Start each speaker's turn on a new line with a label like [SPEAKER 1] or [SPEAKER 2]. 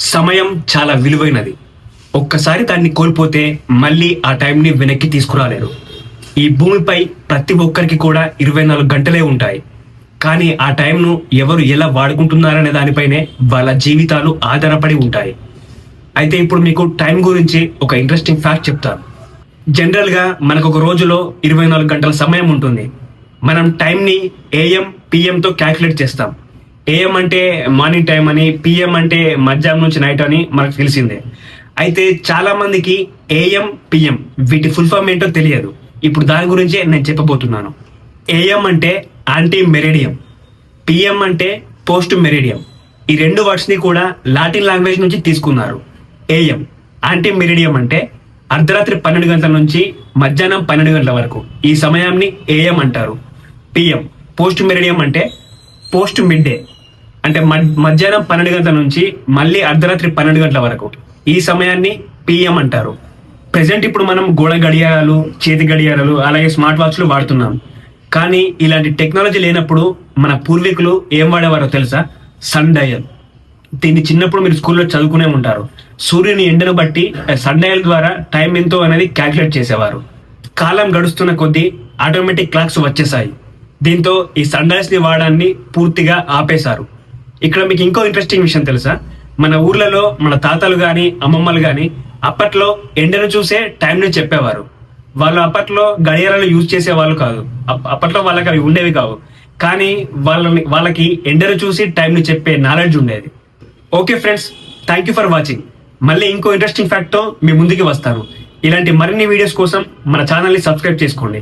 [SPEAKER 1] సమయం చాలా విలువైనది. ఒక్కసారి దాన్ని కోల్పోతే మళ్ళీ ఆ టైంని వెనక్కి తీసుకురాలేరు. ఈ భూమిపై ప్రతి ఒక్కరికి కూడా ఇరవై నాలుగు గంటలే ఉంటాయి. కానీ ఆ టైంను ఎవరు ఎలా వాడుకుంటున్నారనే దానిపైనే వాళ్ళ జీవితాలు ఆధారపడి ఉంటాయి. అయితే ఇప్పుడు మీకు టైం గురించి ఒక ఇంట్రెస్టింగ్ ఫ్యాక్ట్ చెప్తాను. జనరల్గా మనకు ఒక రోజులో ఇరవై నాలుగు గంటల సమయం ఉంటుంది. మనం టైంని ఏఎం పిఎంతో క్యాల్కులేట్ చేస్తాం. ఏఎం అంటే మార్నింగ్ టైం అని పిఎం అంటే మధ్యాహ్నం నుంచి నైట్ అని మనకు తెలిసిందే. అయితే చాలా మందికి ఏఎం పిఎం వీటి ఫుల్ ఫామ్ ఏంటో తెలియదు. ఇప్పుడు దాని గురించే నేను చెప్పబోతున్నాను. ఏఎం అంటే యాంటీ మెరిడియం పిఎం అంటే పోస్ట్ మెరిడియం ఈ రెండు వర్డ్స్ని కూడా లాటిన్ లాంగ్వేజ్ నుంచి తీసుకున్నారు. ఏఎం యాంటీ మెరిడియం అంటే అర్ధరాత్రి పన్నెండు గంటల నుంచి మధ్యాహ్నం పన్నెండు గంటల వరకు. ఈ సమయాన్ని ఏఎం అంటారు. పిఎం పోస్ట్ మెరిడియం అంటే పోస్ట్ మిడ్ డే అంటే మధ్యాహ్నం పన్నెండు గంటల నుంచి మళ్ళీ అర్ధరాత్రి పన్నెండు గంటల వరకు. ఈ సమయాన్ని పిఎం అంటారు. ప్రెసెంట్ ఇప్పుడు మనం గోడ గడియారాలు చేతి గడియారాలు అలాగే స్మార్ట్ వాచ్లు వాడుతున్నాం. కానీ ఇలాంటి టెక్నాలజీ లేనప్పుడు మన పూర్వీకులు ఏం వాడేవారో తెలుసా? Sundial. దీన్ని చిన్నప్పుడు మీరు స్కూల్లో చదువుకునే ఉంటారు. సూర్యుని ఎండను బట్టి సన్ డయల్ ద్వారా టైం ఎంతో అనేది క్యాల్కులేట్ చేసేవారు. కాలం గడుస్తున్న కొద్దీ ఆటోమేటిక్ క్లాక్స్ వచ్చేసాయి. దీంతో ఈ సన్ డయల్స్ని వాడాన్ని పూర్తిగా ఆపేశారు. ఇక్కడ మీకు ఇంకో ఇంట్రెస్టింగ్ విషయం తెలుసా? మన ఊర్లలో మన తాతలు కానీ అమ్మమ్మలు కానీ అప్పట్లో ఎండను చూసే టైంని చెప్పేవారు. వాళ్ళు అప్పట్లో గడియారాలు యూజ్ చేసే వాళ్ళు కాదు. అప్పట్లో వాళ్ళకి అవి ఉండేవి కావు. కానీ వాళ్ళని వాళ్ళకి ఎండను చూసి టైంని చెప్పే నాలెడ్జ్ ఉండేది. Okay friends thank you for watching మళ్ళీ ఇంకో ఇంట్రెస్టింగ్ ఫ్యాక్ట్తో మీ ముందుకి వస్తాను. ఇలాంటి మరిన్ని వీడియోస్ కోసం మన ఛానల్ని సబ్స్క్రైబ్ చేసుకోండి.